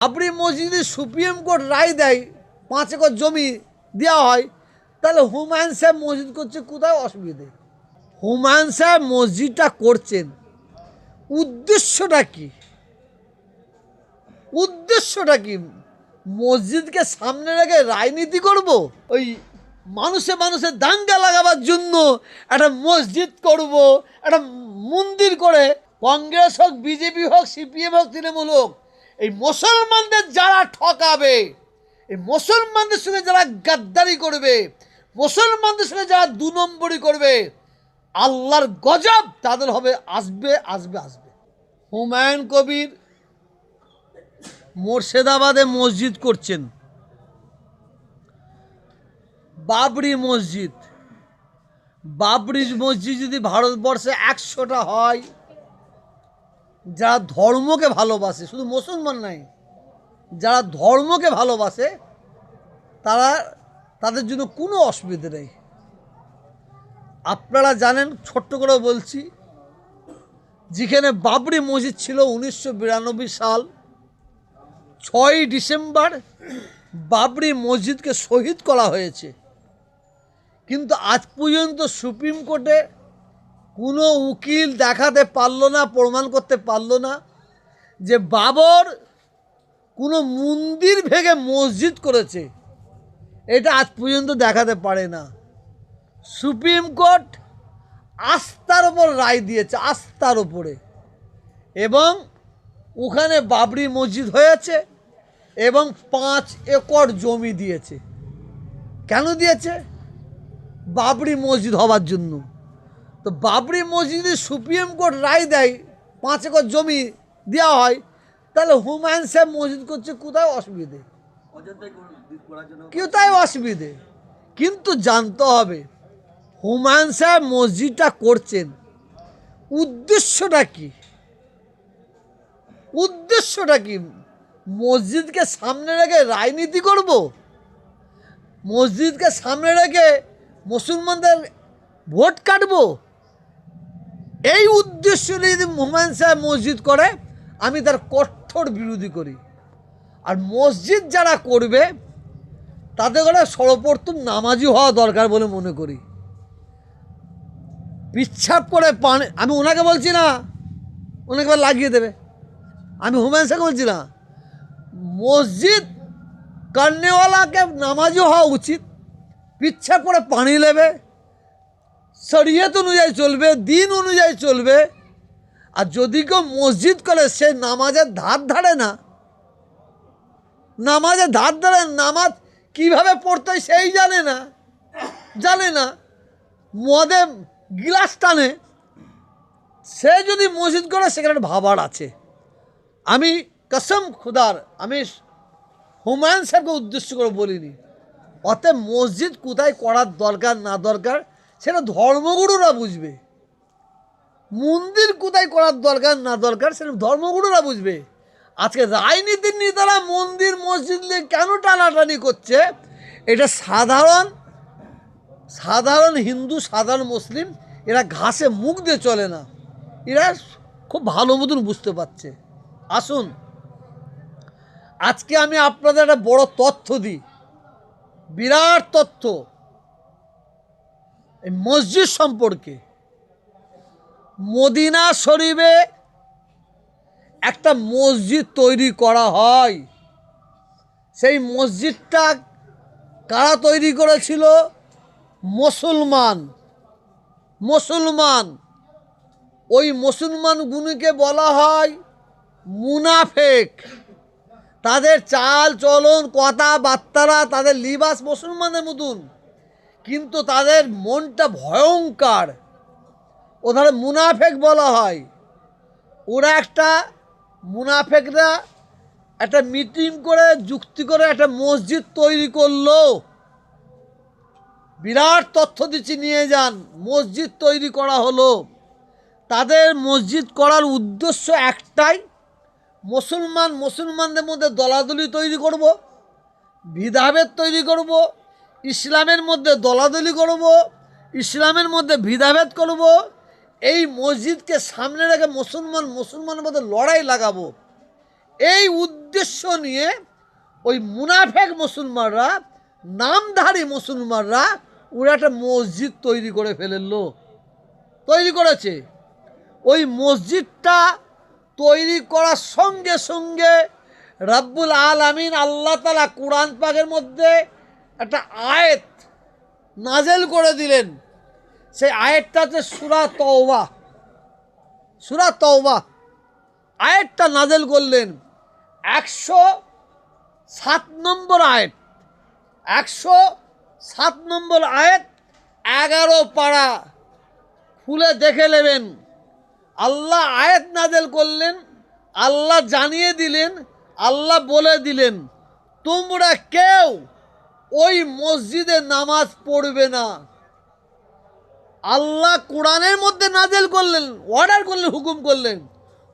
আপনি মসজিদে supreme court রায় দেয়, পাঁচ একর জমি দেওয়া হয়, তাহলে হুমায়ুন সাহেব মসজিদ করছে কোথায় অসুবিধে? হুমায়ুন সাহেব মসজিদটা করছেন। উদ্দেশ্যটা কি? উদ্দেশ্যটা কি? মসজিদকে সামনে রেখে রাজনীতি করব? ওই মানুষে মানুষে দাঙ্গা লাগাবার জন্য একটা মসজিদ করব, একটা মন্দির করে, কংগ্রেস হোক, বিজেপি হোক, সিপিএম হোক, তৃণমূল হোক এই মুসলমানদের যারা ঠকাবে, এই মুসলমানদের সঙ্গে যারা গাদ্দারি করবে, মুসলমানদের সঙ্গে যারা দু নম্বরই করবে, আল্লাহর গজব তাদের হবে আসবে আসবে আসবে। হুমায়ুন কবির মুর্শিদাবাদে মসজিদ করছেন। বাবরি মসজিদ। বাবরি মসজিদ যদি ভারতবর্ষে একশোটা হয় যারা ধর্মকে ভালোবাসে, শুধু মুসলমান নাই যারা ধর্মকে ভালোবাসে, তারা তাদের জন্য কোনো অসুবিধে নেই। আপনারা জানেন, ছোট্ট করে বলছি, যেখানে বাবরি মসজিদ ছিল উনিশশো বিরানব্বই সাল ছয়ই ডিসেম্বর বাবরি মসজিদকে শহীদ করা হয়েছে। কিন্তু আজ পর্যন্ত সুপ্রিম কোর্টে কোনো উকিল দেখাতে পারল না, প্রমাণ করতে পারল না যে বাবর কোনো মন্দির ভেঙে মসজিদ করেছে। এটা আজ পর্যন্ত দেখাতে পারে না। সুপ্রিম কোর্ট আস্থার ওপর রায় দিয়েছে, আস্থার ওপরে এবং ওখানে বাবরি মসজিদ হয়েছে এবং পাঁচ একর জমি দিয়েছে। কেন দিয়েছে? বাবরি মসজিদ হওয়ার জন্য। তো বাবরি মসজিদে সুপ্রিম কোর্ট রায় দেয় পাঁচ একর জমি দেওয়া হয় তাহলে হুমায়ুন সাহেব মসজিদ করছে কোথায় অসুবিধে কোথায় অসুবিধে? কিন্তু জানতে হবে হুমায়ুন সাহেব মসজিদটা করছেন উদ্দেশ্যটা কি? উদ্দেশ্যটা কি? মসজিদকে সামনে রেখে রাজনীতি করব? মসজিদকে সামনে রেখে মুসলমানদের ভোট কাটবো? এই উদ্দেশ্য নিয়ে যদি হুমায়ুন সাহেব মসজিদ করে, আমি তার কঠোর বিরোধী করি। আর মসজিদ যারা করবে, তাদের করে সর্বপ্রথম নামাজি হওয়া দরকার বলে মনে করি। পিচ্ছাপ করে পানি, আমি ওনাকে বলছি না, ওনাকে লাগিয়ে দেবে। আমি হুমায়ুন সাহেব বলছি না, মসজিদ কান্নেওয়ালাকে নামাজি হওয়া উচিত, পিচ্ছাপ করে পানি নেবে শরীয়ত অনুযায়ী চলবে, দিন অনুযায়ী চলবে। আর যদি কেউ মসজিদ করে, সে নামাজের ধার ধারে না। নামাজের ধার ধারে, নামাজ কীভাবে পড়তে সেই জানে না। জানে না। মদে গিলাস টানে। সে যদি মসজিদ করে, সেখানে ভাবার আছে। আমি কসম খুদার, আমি হুমায়ুন সাহেবকে উদ্দেশ্য করে বলিনি। অতএব মসজিদ কোথায় করার দরকার, না দরকার সেটা ধর্মগুরুরা বুঝবে। মন্দির কোথায় করার দরকার না দরকার, সেটা ধর্মগুরুরা বুঝবে। আজকে রাজনীতির নেতারা মন্দির, মসজিদ নিয়ে কেন টানাটানি করছে? এটা সাধারণ সাধারণ হিন্দু, সাধারণ মুসলিম, এরা ঘাসে মুখ দিয়ে চলে না। এরা খুব ভালো মতন বুঝতে পারছে। আসুন, আজকে আমি আপনাদের একটা বড় তথ্য দিই। বিরাট তথ্য। এই মসজিদ সম্পর্কে মদিনা শরীফে একটা মসজিদ তৈরি করা হয়। সেই মসজিদটা কারা তৈরি করেছিল? মুসলমান মুসলমান। ওই মুসলমানগুলিকে বলা হয় মুনাফেক। তাদের চাল, চলন কথাবার্তারা তাদের লিবাস মুসলমানের মতন। কিন্তু তাদের মনটা ভয়ঙ্কর। ওদের মুনাফেক বলা হয়। ওরা একটা মুনাফেকরা একটা মিটিং করে, যুক্তি করে একটা মসজিদ তৈরি করল। বিরাট তথ্য দিচ্ছি, নিয়ে যান। মসজিদ তৈরি করা হলো। তাদের মসজিদ করার উদ্দেশ্য একটাই, মুসলমান মুসলমানদের মধ্যে দলাদলি তৈরি করব ভিদাভেদ তৈরি করব ইসলামের মধ্যে দলাদলি করব, ইসলামের মধ্যে ভিদাভেদ করব, এই মসজিদকে সামনে রেখে মুসলমান মুসলমানের মধ্যে লড়াই লাগাবো। এই উদ্দেশ্য নিয়ে ওই মুনাফেক মুসলমানরা, নামধারী মুসলমানরা ওরা একটা মসজিদ তৈরি করে ফেলল। তৈরি করেছে। ওই মসজিদটা তৈরি করার সঙ্গে সঙ্গে রাব্বুল আলামিন আল্লাহ তালা কোরআন পাকের মধ্যে একটা আয়েত নাজেল করে দিলেন। সেই আয়েতটা হচ্ছে সুরা তওবা। সুরা তওবা। আয়েতটা নাজেল করলেন। একশো সাত নম্বর আয়েত। একশো সাত নম্বর আয়েত এগারো পাড়া খুলে দেখে নেবেন। আল্লাহ আয়েত নাজেল করলেন, আল্লাহ জানিয়ে দিলেন, আল্লাহ বলে দিলেন, তোমরা কেউ ওই মসজিদে নামাজ পড়বে না। আল্লাহ কোরআনের মধ্যে নাজেল করলেন অর্ডার করলেন, হুকুম করলেন।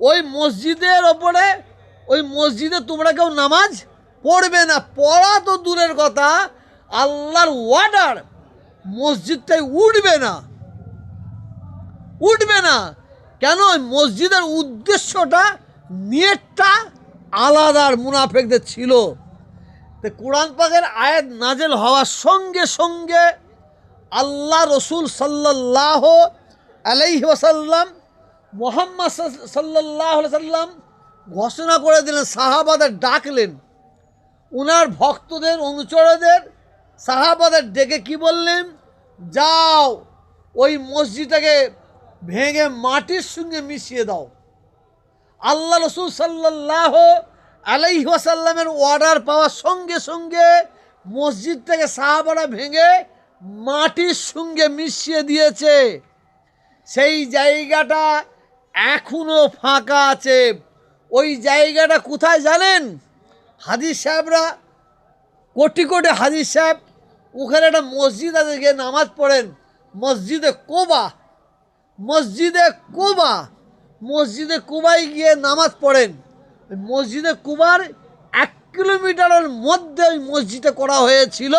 ওই মসজিদের ওপরে, ওই মসজিদে তোমরা কেউ নামাজ পড়বে না। পড়া তো দূরের কথা, আল্লাহর অর্ডার মসজিদটাই উঠবে না। উঠবে না। কেন? মসজিদের উদ্দেশ্যটা, নিয়তটা আলাদার মুনাফেকদের ছিল। তো কোরআন পাকের আয়াত নাজেল হওয়ার সঙ্গে সঙ্গে আল্লাহ রসুল সাল্লাহ আলাইহি ওয়াসাল্লাম, মোহাম্মদ সাল্লাহ সাল্লাম ঘোষণা করে দিলেন, সাহাবাদের ডাকলেন। ওনার ভক্তদের, অনুচরদের সাহাবাদের ডেকে কি বললেন? যাও, ওই মসজিদটাকে ভেঙে মাটির সঙ্গে মিশিয়ে দাও। আল্লাহ রসুল সাল্লাহ আলাইহি ওয়াসাল্লামের অর্ডার পাওয়ার সঙ্গে সঙ্গে মসজিদটাকে সাহাবারা ভেঙে মাটির সঙ্গে মিশিয়ে দিয়েছে। সেই জায়গাটা এখনও ফাঁকা আছে। ওই জায়গাটা কোথায় জানেন? হাদিস সাহেবরা, কোটি কোটি হাদিস সাহেব, ওখানে একটা মসজিদ আছে, গিয়ে নামাজ পড়েন। মসজিদে কোবা মসজিদে কোবা, মসজিদে কুবায় গিয়ে নামাজ পড়েন। মসজিদে কুবার এক কিলোমিটারের মধ্যে ওই মসজিদে করা হয়েছিল।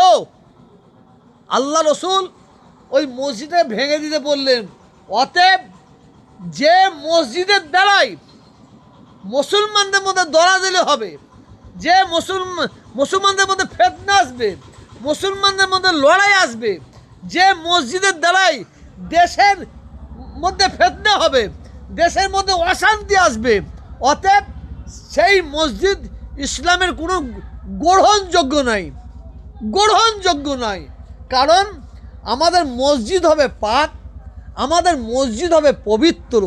আল্লাহ রসুল ওই মসজিদে ভেঙে দিতে বললেন, অতএব যে মসজিদের দ্বারাই মুসলমানদের মধ্যে দরা দিলে হবে, যে মুসলমান মুসলমানদের মধ্যে ফেতনা আসবে, মুসলমানদের মধ্যে লড়াই আসবে, যে মসজিদের দ্বারাই দেশের মধ্যে ফেতনা হবে, দেশের মধ্যে অশান্তি আসবে, অতএব সেই মসজিদ ইসলামের কোনো গ্রহণযোগ্য নাই, গ্রহণযোগ্য নয় কারণ আমাদের মসজিদ হবে পাক, আমাদের মসজিদ হবে পবিত্র।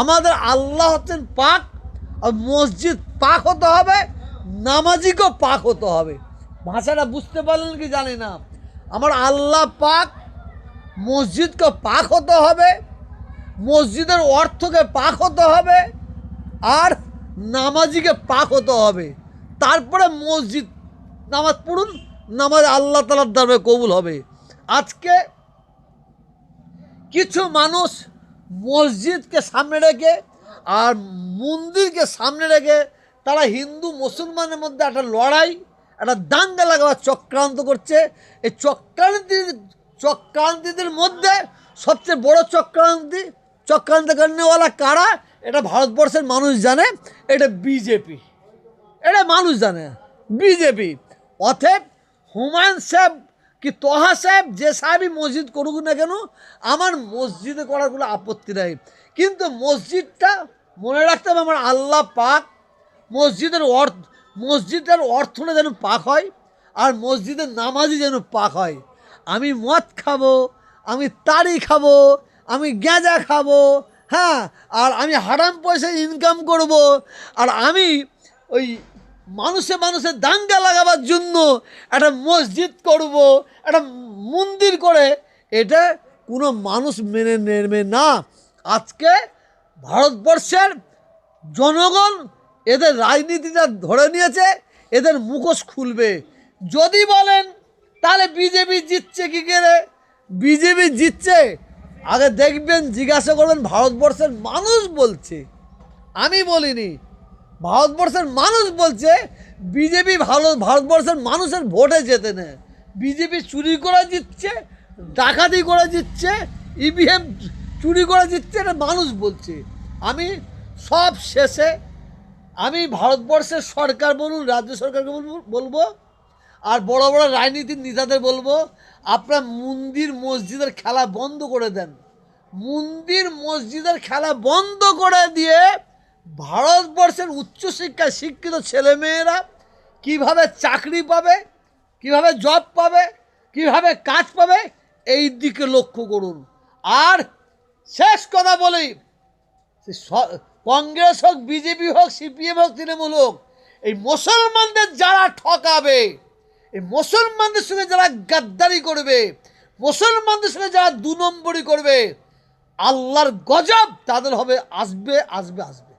আমাদের আল্লাহ হচ্ছেন পাক, আর মসজিদ পাক হতে হবে, নামাজিকেও পাক হতে হবে। ভাষাটা বুঝতে পারলেন কি জানি না? আমার আল্লাহ পাক, মসজিদকে পাক হতে হবে, মসজিদের অর্থকে পাক হতে হবে, আর নামাজিকে পাক হতে হবে। তারপরে মসজিদ নামাজ পড়ুন, নামাজ আল্লাহ তালার দ্বারা কবুল হবে। আজকে কিছু মানুষ মসজিদকে সামনে রেখে আর মন্দিরকে সামনে রেখে তারা হিন্দু, মুসলমানের মধ্যে একটা লড়াই, একটা দাঙ্গা লাগাবার চক্রান্ত করছে। এই চক্রান্তির চক্রান্তিদের মধ্যে সবচেয়ে বড় চক্রান্তি চক্রান্ত করেওয়ালা কারা? এটা ভারতবর্ষের মানুষ জানে, এটা বিজেপি এটা মানুষ জানে বিজেপি অতএব হুমায়ুন সাহেব কি তোহা সাহেব, যে সাহেবই মসজিদ করুক না কেন, আমার মসজিদে করার কোনো আপত্তি নাই। কিন্তু মসজিদটা মনে রাখতে হবে আমার আল্লাহ পাক মসজিদের অর্থ, মসজিদের অর্থটা যেন পাক হয় আর মসজিদের নামাজই যেন পাক হয়। আমি মদ খাব, আমি তাড়ি খাব, আমি গেঁজা খাব হ্যাঁ আর আমি হারাম পয়সা ইনকাম করব। আর আমি ওই মানুষে মানুষের দাঙ্গা লাগাবার জন্য একটা মসজিদ করব, একটা মন্দির করে। এটা কোনো মানুষ মেনে নেবে না। আজকে ভারতবর্ষের জনগণ এদের রাজনীতিটা ধরে নিয়েছে, এদের মুখোশ খুলবে। যদি বলেন, তাহলে বিজেপি জিতছে কী করে? বিজেপি জিতছে আগে দেখবেন, জিজ্ঞাসা করবেন, ভারতবর্ষের মানুষ বলছে। আমি বলিনি, ভারতবর্ষের মানুষ বলছে, বিজেপি ভালো, ভারতবর্ষের মানুষের ভোটে যেতে নেয় বিজেপি চুরি করে জিতছে, ডাকাতি করে জিতছে ইভিএম চুরি করে জিতছে, এটা মানুষ বলছে। আমি সব শেষে, আমি ভারতবর্ষের সরকার বলুন, রাজ্য সরকারকে বলব আর বড় বড় রাজনীতির নেতাদের বলব, আপনার মন্দির, মসজিদের খেলা বন্ধ করে দেন। মন্দির, মসজিদের খেলা বন্ধ করে দিয়ে ভারতবর্ষের উচ্চশিক্ষায় শিক্ষিত ছেলেমেয়েরা কীভাবে চাকরি পাবে, কীভাবে জব পাবে, কীভাবে কাজ পাবে, এই দিকে লক্ষ্য করুন। আর শেষ কথা বলি কংগ্রেস হোক, বিজেপি হোক, সিপিএম হোক, তৃণমূল হোক, এই মুসলমানদের যারা ঠকাবে এই মুসলমানদের সঙ্গে যারা গাদ্দারি করবে, মুসলমানদের সঙ্গে যারা দু নম্বরই করবে, আল্লাহর গজব তাদের হবে আসবে আসবে আসবে।